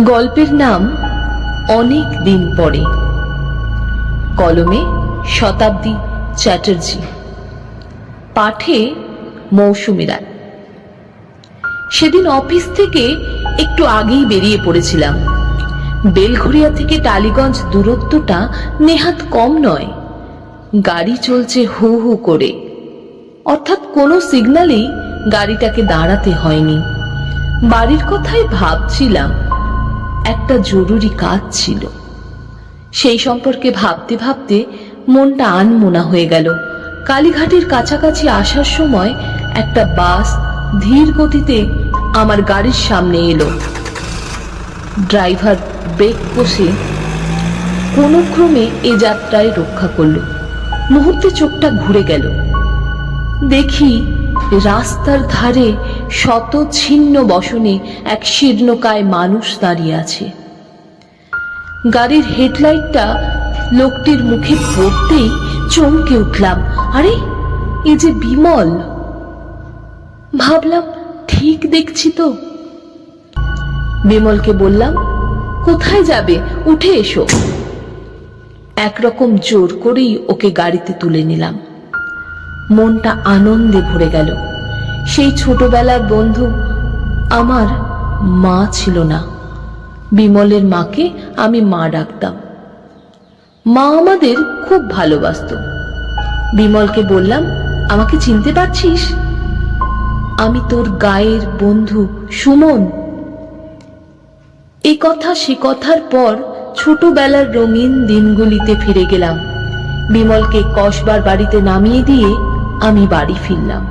গল্পের নাম অনেক দিন পরে। কলমে শতাব্দী চ্যাটার্জি। পাঠে মৌসুমী রায় সেদিন অফিস থেকে একটু আগেই বেরিয়ে পড়েছিলাম। বেলঘরিয়া থেকে টালিগঞ্জ দূরত্বটা নেহাত কম নয়। গাড়ি চলছে হু হু করে। অর্থাৎ কোনো সিগনালেই গাড়িটাকে দাঁড়াতে হয়নি। বাড়ির কথাই ভাবছিলাম। একটা জরুরি কাজ ছিল। সেই সম্পর্কে ভাবতে ভাবতে মনটা আনমোনা হয়ে গেল। কালীঘাটের কাছাকাছি আসার সময় একটা বাস ধীর গতিতে আমার গাড়ির সামনে এলো। ড্রাইভার ব্রেক কষে কোনো ক্রমে এ যাত্রায় রক্ষা করল। মুহূর্তে চোখটা ঘুরে গেল। দেখি রাস্তার ধারে শত ছিন্ন বসনে এক শীর্ণকায় মানুষ দাঁড়িয়ে আছে। গাড়ির হেডলাইটটা লোকটির মুখে পড়তেই চমকে উঠলাম। আরে, এ যে বিমল। ভাবলাম, ঠিক দেখছি তো। বিমলকে বললাম, কোথায় যাবে? উঠে এসো। একরকম জোর করেই ওকে গাড়িতে তুলে নিলাম। মনটা আনন্দে ভরে গেল। সেই ছোটবেলার বন্ধু আমার মা ছিল না। বিমলের মাকে আমি মা ডাকতাম। মা আমাদের খুব ভালোবাসত। বিমলকে বললাম, আমাকে চিনতে পারছিস? আমি তোর গায়ের বন্ধু সুমন। এ কথা সে কথার পর ছোটবেলার রঙিন দিনগুলিতে ফিরে গেলাম। বিমলকে কসবার বাড়িতে নামিয়ে দিয়ে আমি বাড়ি ফিরলাম।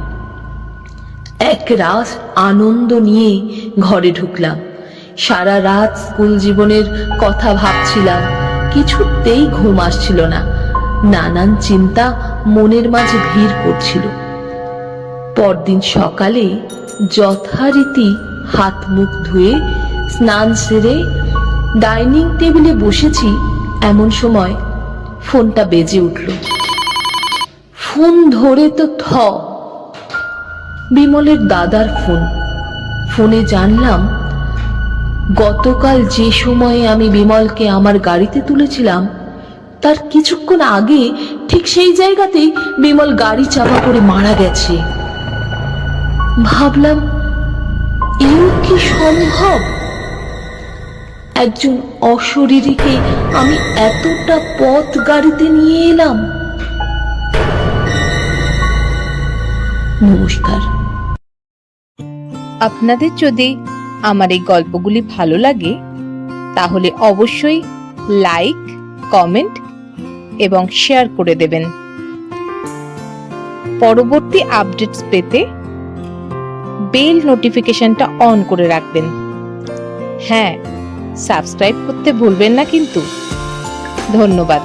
এক রাত আনন্দ নিয়ে ঘরে ঢুকলাম। সারা রাত স্কুল জীবনের কথা ভাবছিলাম, কিছুতেই ঘুম আসছিল না। নানান চিন্তা মনের মাঝে ভিড় করছিল। পরদিন সকালে যথারীতি হাত মুখ ধুয়ে স্নান সেরে ডাইনিং টেবিলে বসেছি এমন সময় ফোনটা বেজে উঠল। ফোন ধরে তো থ বিমলের দাদার ফোন। ফোনে জানলাম, গতকাল যে সময়ে আমি বিমলকে আমার গাড়িতে তুলেছিলাম, তার কিছুক্ষণ আগে ঠিক সেই জায়গাতেই বিমল গাড়ি চাপা করে মারা গেছে। ভাবলাম, এও কি সম্ভব? একজন অশরীরীকে আমি এতটা পথ গাড়িতে নিয়ে এলাম। নমস্কার। আপনাদের যদি আমার এই গল্পগুলি ভালো লাগে, তাহলে অবশ্যই লাইক কমেন্ট এবং শেয়ার করে দেবেন। পরবর্তী আপডেটস পেতে বেল নোটিফিকেশনটা অন করে রাখবেন। হ্যাঁ সাবস্ক্রাইব করতে ভুলবেন না কিন্তু। ধন্যবাদ।